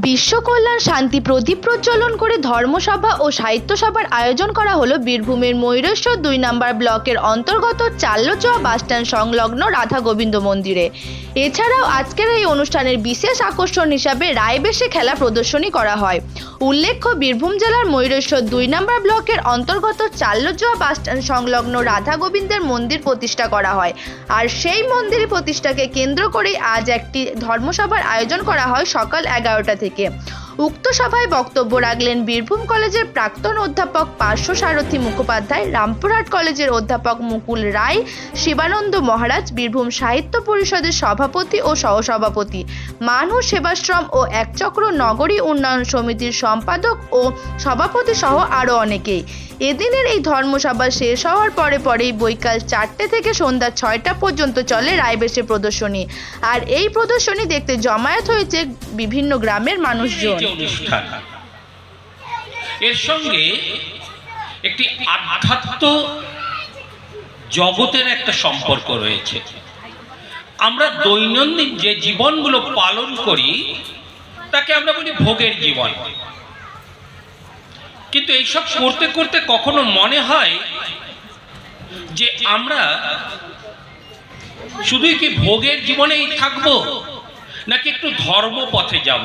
বিশ্ব কল্যাণ শান্তি প্রদীপ প্রজ্বলন করে ধর্মসভা ও সাহিত্য সভার আয়োজন করা হলো বীরভূমের ময়ূরেশ্বর দুই নম্বর ব্লকের অন্তর্গত চাল্লোচোয়া বাসস্ট্যান্ড সংলগ্ন রাধা গোবিন্দ মন্দিরে। এছাড়াও আজকের এই অনুষ্ঠানের বিশেষ আকর্ষণ হিসাবে রায়বেশে খেলা প্রদর্শনী করা হয়। উল্লেখ্য, বীরভূম জেলার ময়ূরেশ্বর দুই নম্বর ব্লকের অন্তর্গত চাল্লজোয়া বাসস্ট্যান্ড সংলগ্ন রাধা গোবিন্দের মন্দির প্রতিষ্ঠা করা হয়। আর সেই মন্দির প্রতিষ্ঠাকে কেন্দ্র করে আজ একটি ধর্মসভার আয়োজন করা হয় সকাল এগারোটা থেকে। উক্ত সভায় বক্তব্য রাখলেন বীরভূম কলেজের প্রাক্তন অধ্যাপক পার্শ্ব সারথী মুখোপাধ্যায়, রামপুরহাট কলেজের অধ্যাপক মুকুল রায়, শিবানন্দ মহারাজ, বীরভূম সাহিত্য পরিষদের সভাপতি ও সহসভাপতি মানুষ সেবাশ্রম ও একচক্র নগরী উন্নয়ন সমিতির সম্পাদক ও সভাপতি সহ আরও অনেকেই। এদিনের এই ধর্মসভা শেষ হওয়ার পরে পরেই বৈকাল চারটে থেকে সন্ধ্যা ছয়টা পর্যন্ত চলে রায়বেশে প্রদর্শনী। আর এই প্রদর্শনী দেখতে জমায়েত হয়েছে বিভিন্ন গ্রামের মানুষজন। অনুষ্ঠান। এর সঙ্গে একটি আধ্যাত্ম জগতের একটা সম্পর্ক রয়েছে। আমরা দৈনন্দিন যে জীবনগুলো পালন করি, তাকে আমরা বলি ভোগের জীবন। কিন্তু এইসব করতে করতে কখনো মনে হয় যে আমরা শুধুই কি ভোগের জীবনেই থাকব, নাকি একটু ধর্ম পথে যাব?